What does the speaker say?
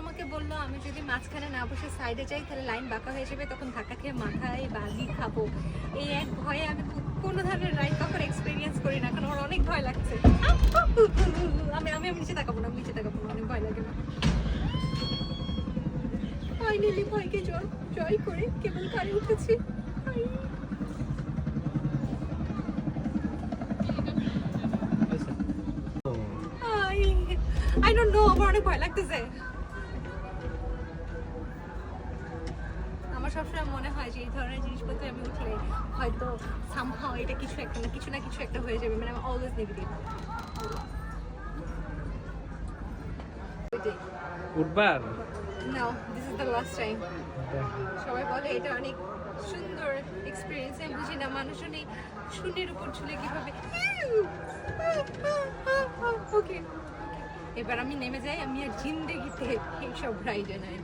আমাকে বলল, আমি যদি মাঝখানে না বসে সাইডে যাই, তাহলে লাইন বাঁকা হয়ে যাবে, তখন ধাক্কা খেয়ে মাথায় বালি খাব। এই এক ভয়ে আমি কোনো ধরনের রাইড কখনো এক্সপিরিয়েন্স করি না, কারণ আমার অনেক ভয় লাগছে। আমি আমি নিচে তাকাবো না নিচে তাকাবো না, অনেক ভয় লাগে না ফাইনালি ভয়কে জয় জয় করে কেবল কারে উঠেছি। নো আমার অনেক ভয় লাগতেছে। আমার সবসময় মনে হয় যে এই ধরনের জিনিসপত্রে আমি উঠলে হয়তো সামহাও এটা কিছু একটা না কিছু না কিছু একটা হয়ে যাবে মানে আমি always negative উঠবার now this is the last time সবাই বলে এটা অনেক সুন্দর এক্সপিরিয়েন্স আমি বুঝি না মানুষজন এই শূন্যের উপর ঝুলে কীভাবে ওকে এবার আমি নেমে যাই আমি আর জিন্দেগিতে এইসব রাইডে নাই।